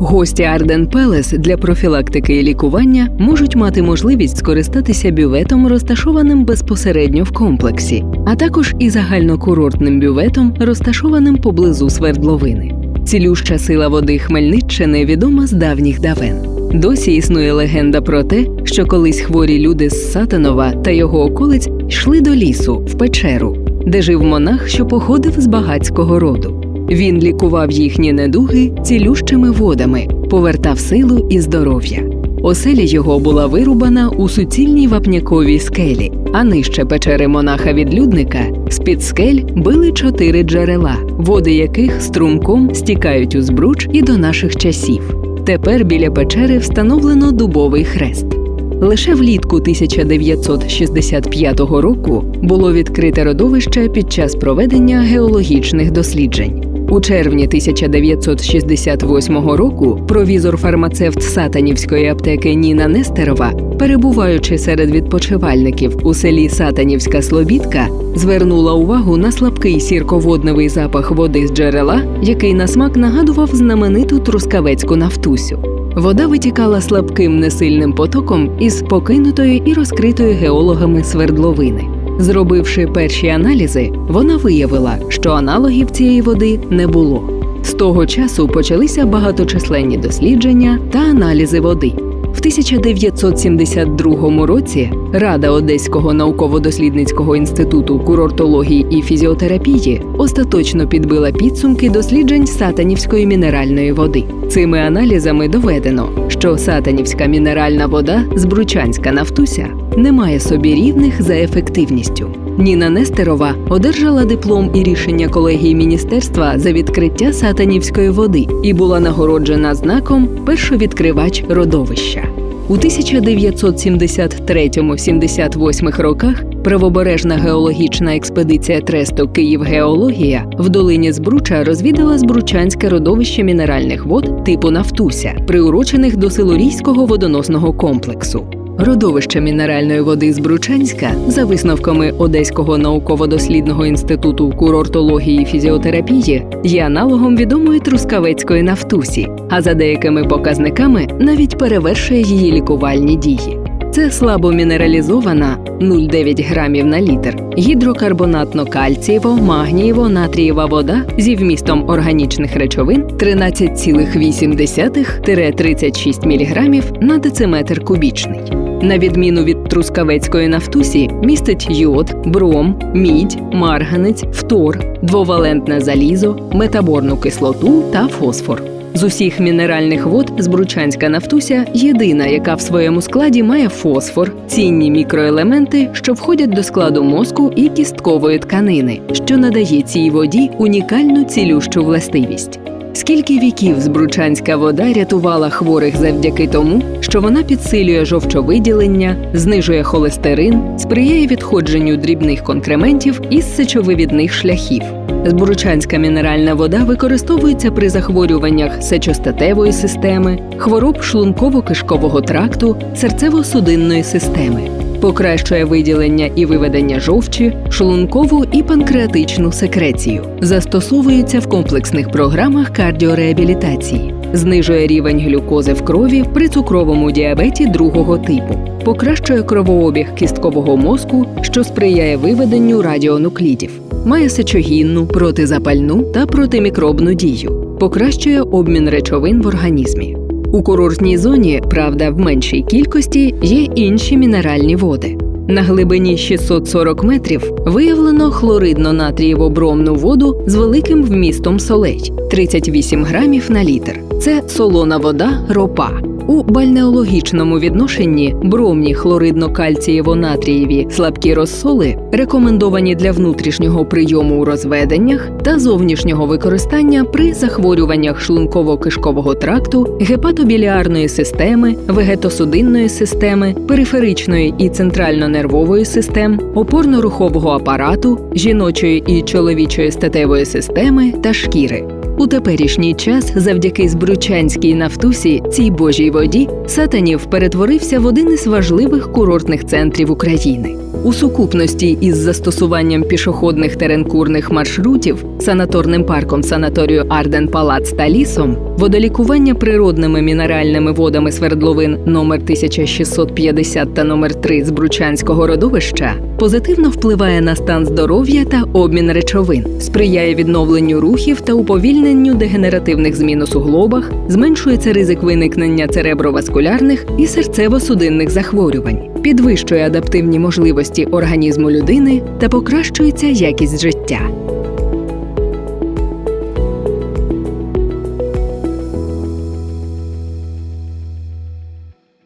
Гості Арден Пелес для профілактики і лікування можуть мати можливість скористатися бюветом, розташованим безпосередньо в комплексі, а також і загальнокурортним бюветом, розташованим поблизу свердловини. Цілюща сила води Хмельниччини відома з давніх давен. Досі існує легенда про те, що колись хворі люди з Сатанова та його околиць йшли до лісу в печеру, де жив монах, що походив з багатського роду. Він лікував їхні недуги цілющими водами, повертав силу і здоров'я. Оселя його була вирубана у суцільній вапняковій скелі, а нижче печери монаха-відлюдника з-під скель били чотири джерела, води яких струмком стікають у збруч і до наших часів. Тепер біля печери встановлено дубовий хрест. Лише влітку 1965 року було відкрите родовище під час проведення геологічних досліджень. У червні 1968 року провізор-фармацевт Сатанівської аптеки Ніна Нестерова, перебуваючи серед відпочивальників у селі Сатанівська Слобідка, звернула увагу на слабкий сірководневий запах води з джерела, який на смак нагадував знамениту трускавецьку нафтусю. Вода витікала слабким несильним потоком із покинутої і розкритої геологами свердловини. Зробивши перші аналізи, вона виявила, що аналогів цієї води не було. З того часу почалися багаточисленні дослідження та аналізи води. В 1972 році Рада Одеського науково-дослідницького інституту курортології і фізіотерапії остаточно підбила підсумки досліджень сатанівської мінеральної води. Цими аналізами доведено, що сатанівська мінеральна вода Збручанська Нафтуся не має собі рівних за ефективністю. Ніна Нестерова одержала диплом і рішення колегії міністерства за відкриття сатанівської води і була нагороджена знаком першовідкривач родовища. У 1973-78 роках правобережна геологічна експедиція Тресту Київгеологія в долині Збруча розвідала Збручанське родовище мінеральних вод типу Нафтуся, приурочених до Силурійського водоносного комплексу. Родовище мінеральної води з Бручанська, за висновками Одеського науково-дослідного інституту курортології і фізіотерапії, є аналогом відомої трускавецької нафтусі, а за деякими показниками навіть перевершує її лікувальні дії. Це слабо мінералізована 0,9 грамів на літр, гідрокарбонатно-кальцієво, магнієво, натрієва вода зі вмістом органічних речовин 13,8-36 мг на дециметр кубічний. На відміну від трускавецької нафтусі, містить йод, бром, мідь, марганець, фтор, двовалентне залізо, метаборну кислоту та фосфор. З усіх мінеральних вод збручанська нафтуся єдина, яка в своєму складі має фосфор, цінні мікроелементи, що входять до складу мозку і кісткової тканини, що надає цій воді унікальну цілющу властивість. Скільки віків збручанська вода рятувала хворих завдяки тому, що вона підсилює жовчовиділення, знижує холестерин, сприяє відходженню дрібних конкрементів із сечовивідних шляхів. Збручанська мінеральна вода використовується при захворюваннях сечостатевої системи, хвороб шлунково-кишкового тракту, серцево-судинної системи. Покращує виділення і виведення жовчі, шлункову і панкреатичну секрецію. Застосовується в комплексних програмах кардіореабілітації. Знижує рівень глюкози в крові при цукровому діабеті другого типу. Покращує кровообіг кісткового мозку, що сприяє виведенню радіонуклідів. Має сечогінну, протизапальну та протимікробну дію. Покращує обмін речовин в організмі. У курортній зоні, правда, в меншій кількості є інші мінеральні води. На глибині 640 метрів виявлено хлоридно-натрієво-бромну воду з великим вмістом солей 38 грамів на літр. Це солона вода ропа. У бальнеологічному відношенні бромні хлоридно-кальцієво-натрієві слабкі розсоли рекомендовані для внутрішнього прийому у розведеннях та зовнішнього використання при захворюваннях шлунково-кишкового тракту, гепатобіліарної системи, вегетосудинної системи, периферичної і центрально-нервової систем, опорно-рухового апарату, жіночої і чоловічої статевої системи та шкіри. У теперішній час, завдяки збручанській нафтусі, цій божій воді, Сатанів перетворився в один із важливих курортних центрів України. У сукупності із застосуванням пішохідних теренкурних маршрутів, санаторним парком санаторію Арден Палац та лісом, водолікування природними мінеральними водами свердловин номер 1650 та номер 3 з Бручанського родовища позитивно впливає на стан здоров'я та обмін речовин, сприяє відновленню рухів та уповільненню дегенеративних змін у суглобах, зменшується ризик виникнення цереброваскулярних і серцево-судинних захворювань, підвищує адаптивні можливості організму людини та покращується якість життя.